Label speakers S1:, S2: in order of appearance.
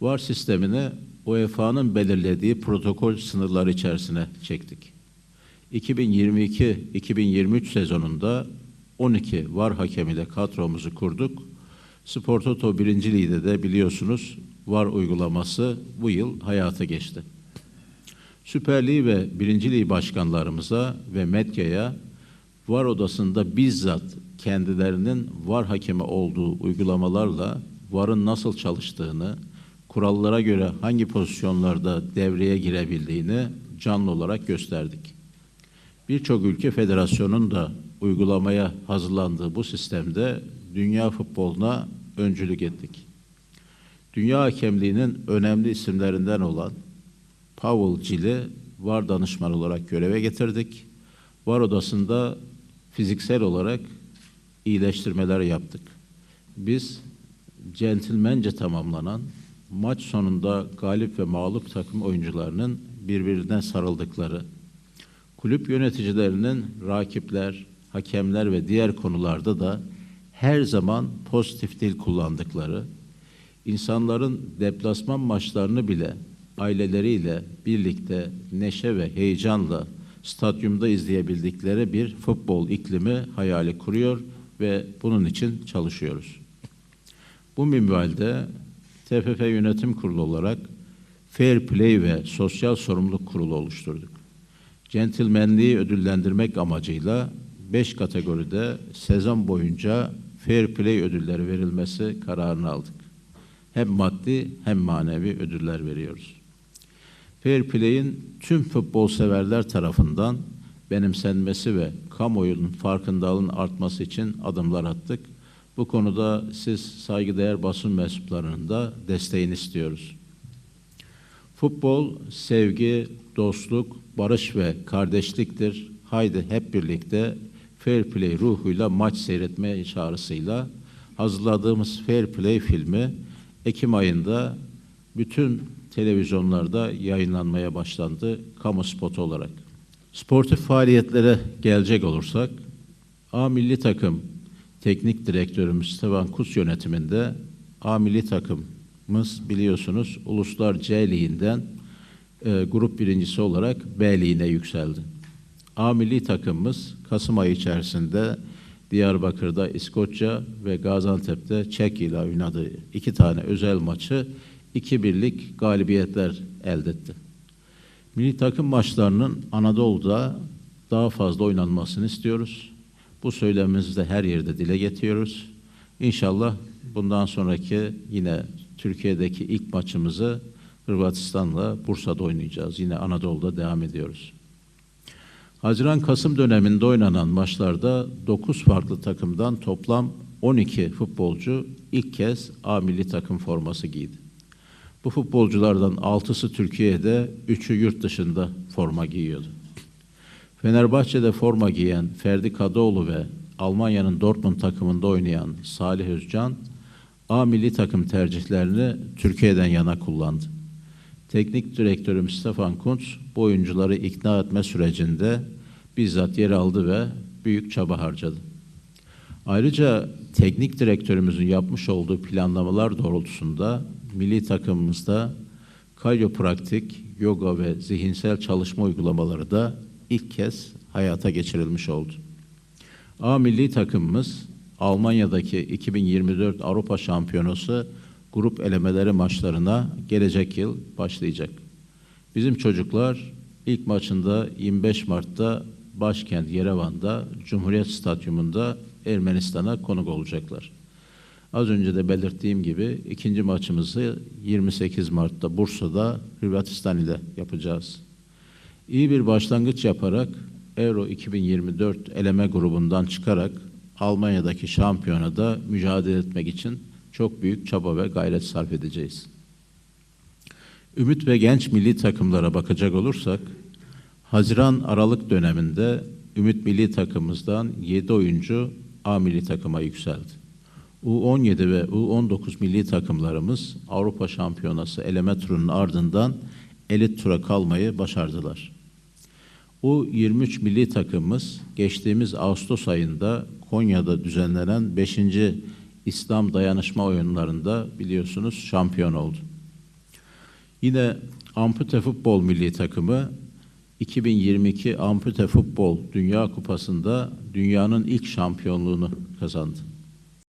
S1: VAR sistemini UEFA'nın belirlediği protokol sınırları içerisine çektik. 2022-2023 sezonunda 12 VAR hakemiyle kadromuzu kurduk. Spor Toto 1. Lig'de de biliyorsunuz VAR uygulaması bu yıl hayata geçti. Süper Lig ve 1. Lig başkanlarımıza ve medyaya VAR odasında bizzat kendilerinin VAR hakemi olduğu uygulamalarla VAR'ın nasıl çalıştığını, kurallara göre hangi pozisyonlarda devreye girebildiğini canlı olarak gösterdik. Birçok ülke federasyonun da uygulamaya hazırlandığı bu sistemde dünya futboluna öncülük ettik. Dünya hakemliğinin önemli isimlerinden olan Powell Cill'i VAR danışman olarak göreve getirdik. VAR odasında fiziksel olarak iyileştirmeler yaptık. Biz centilmence tamamlanan maç sonunda galip ve mağlup takım oyuncularının birbirine sarıldıkları, kulüp yöneticilerinin rakipler, hakemler ve diğer konularda da her zaman pozitif dil kullandıkları, insanların deplasman maçlarını bile aileleriyle birlikte neşe ve heyecanla stadyumda izleyebildikleri bir futbol iklimi hayali kuruyor ve bunun için çalışıyoruz. Bu minvalde TFF Yönetim Kurulu olarak Fair Play ve Sosyal Sorumluluk Kurulu oluşturduk. Centilmenliği ödüllendirmek amacıyla 5 kategoride sezon boyunca Fair Play ödülleri verilmesi kararını aldık. Hem maddi hem manevi ödüller veriyoruz. Fair Play'in tüm futbol severler tarafından benimsenmesi ve kamuoyunun farkındalığının artması için adımlar attık. Bu konuda siz saygıdeğer basın mensuplarının da desteğini istiyoruz. Futbol sevgi, dostluk, barış ve kardeşliktir. Haydi hep birlikte Fair Play ruhuyla maç seyretme çağrısıyla hazırladığımız Fair Play filmi Ekim ayında bütün televizyonlarda yayınlanmaya başlandı kamu spotu olarak. Sportif faaliyetlere gelecek olursak A milli takım teknik direktörümüz Stevan Kus yönetiminde A milli takımımız biliyorsunuz Uluslar C Ligi'nden e, grup birincisi olarak B Ligi'ne yükseldi. A milli takımımız Kasım ayı içerisinde Diyarbakır'da İskoçya ve Gaziantep'te Çek ile oynadığı iki tane özel maçı iki birlik galibiyetler elde etti. Milli takım maçlarının Anadolu'da daha fazla oynanmasını istiyoruz. Bu söylemimizi de her yerde dile getiriyoruz. İnşallah bundan sonraki yine Türkiye'deki ilk maçımızı Hırvatistan'la Bursa'da oynayacağız. Yine Anadolu'da devam ediyoruz. Haziran-Kasım döneminde oynanan maçlarda 9 farklı takımdan toplam 12 futbolcu ilk kez A milli takım forması giydi. Bu futbolculardan 6'sı Türkiye'de, 3'ü yurt dışında forma giyiyordu. Fenerbahçe'de forma giyen Ferdi Kadıoğlu ve Almanya'nın Dortmund takımında oynayan Salih Özcan, A milli takım tercihlerini Türkiye'den yana kullandı. Teknik direktörüm Stefan Kuntz bu oyuncuları ikna etme sürecinde bizzat yer aldı ve büyük çaba harcadı. Ayrıca teknik direktörümüzün yapmış olduğu planlamalar doğrultusunda milli takımımızda karyopraktik, yoga ve zihinsel çalışma uygulamaları da ilk kez hayata geçirilmiş oldu. A milli takımımız Almanya'daki 2024 Avrupa Şampiyonası grup elemeleri maçlarına gelecek yıl başlayacak. Bizim çocuklar ilk maçında 25 Mart'ta başkent Yerevan'da Cumhuriyet Stadyumunda Ermenistan'a konuk olacaklar. Az önce de belirttiğim gibi ikinci maçımızı 28 Mart'ta Bursa'da Hırvatistan ile yapacağız. İyi bir başlangıç yaparak Euro 2024 eleme grubundan çıkarak Almanya'daki şampiyonada mücadele etmek için çok büyük çaba ve gayret sarf edeceğiz. Ümit ve genç milli takımlara bakacak olursak, Haziran-Aralık döneminde Ümit milli takımımızdan 7 oyuncu A milli takıma yükseldi. U17 ve U19 milli takımlarımız Avrupa Şampiyonası eleme turunun ardından elit tura kalmayı başardılar. U23 milli takımımız geçtiğimiz Ağustos ayında Konya'da düzenlenen 5. İslam dayanışma oyunlarında biliyorsunuz şampiyon oldu. Yine Ampute Futbol Milli Takımı 2022 Ampute Futbol Dünya Kupası'nda dünyanın ilk şampiyonluğunu kazandı.